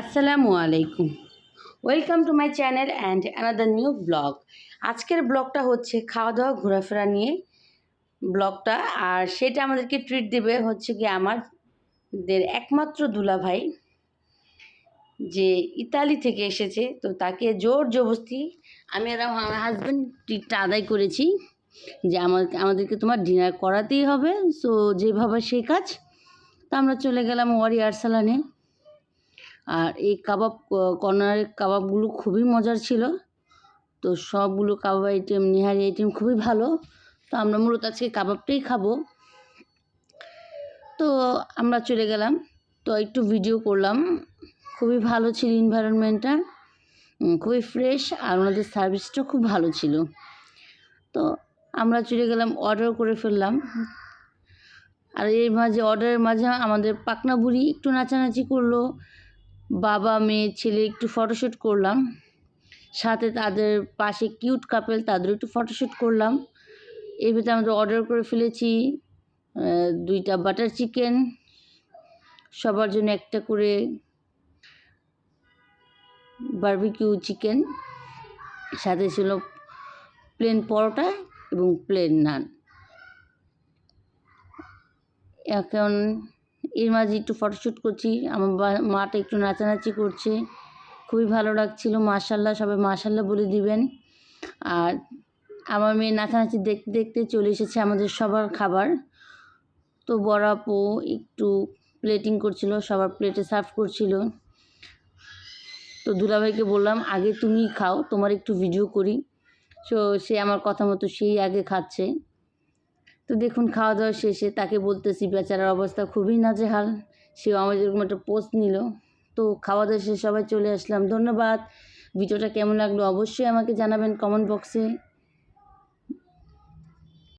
আসসালামু আলাইকুম। Welcome to my channel and another new blog আজকের ব্লগটা হচ্ছে খাওয়া দাওয়া ঘোরাফেরা নিয়ে ব্লগটা আর সেটা আমাদেরকে ট্রিট দেবে হচ্ছে কি আমাদের একমাত্র দুলাভাই, যে ইতালি থেকে এসেছে। তো তাকে জোর জবস্তি আমি আর আমার হাজব্যান্ড ট্রিটটা আদায় করেছি যে আমার, আমাদেরকে তোমার ডিনার করাতেই হবে। সো যেভাবে সেই কাজ, তা আমরা চলে গেলাম ওয়ারি আরসালানে আর এই কাবাব কর্নারের কাবাবগুলো খুবই মজার ছিল। তো সবগুলো কাবাব আইটেম নিহারি আইটেম খুবই ভালো। তো আমরা মূলত আজকে কাবাবটাই খাব। তো আমরা চলে গেলাম। তো একটু ভিডিও করলাম। খুবই ভালো ছিল এনভায়রনমেন্টটা খুবই ফ্রেশ আর ওনাদের সার্ভিসটা খুব ভালো ছিল। তো আমরা চলে গেলাম অর্ডার করে ফেললাম। আর এর মাঝে অর্ডারের মাঝে আমাদের পাকনা বুড়ি একটু নাচানাচি করল। বাবা, মেয়ে, ছেলে একটু ফটোশ্যুট করলাম। সাথে তাদের পাশে কিউট কাপেল তাদের একটু ফটোশ্যুট করলাম। এর ভিতরে আমাদের অর্ডার করে ফেলেছি দুইটা বাটার চিকেন সবার জন্য একটা করে বার্বিকিউ চিকেন সাথে ছিল প্লেন পরোটা এবং প্লেন নান এখন এর মাঝে একটু ফটোশ্যুট করছি। আমার মাটা একটু নাচানাচি করছে। খুবই ভালো লাগছিল মাশাল্লাহ সবাই মাশাল্লাহ বলে দিবেন। আর আমার মেয়ে নাচানাচি দেখতে দেখতে চলে এসেছে আমাদের সবার খাবার। তো বড় আপু একটু প্লেটিং করছিল, সবার প্লেটে সার্ভ করছিল। তো দুলাভাইকে বললাম, আগে তুমি খাও, তোমার একটু ভিডিও করি। সো সে আমার কথা মতো সেই আগে খাচ্ছে। তো দেখুন খাওয়া দাওয়া শেষে তাকে বলতেছি, বেচারার অবস্থা খুবই নাজেহাল। সেও আমাদের এরকম একটা পোস্ট নিল। তো খাওয়া দাওয়া শেষে সবাই চলে আসলাম। ধন্যবাদ। ভিডিওটা কেমন লাগল অবশ্যই আমাকে জানাবেন কমেন্ট বক্সে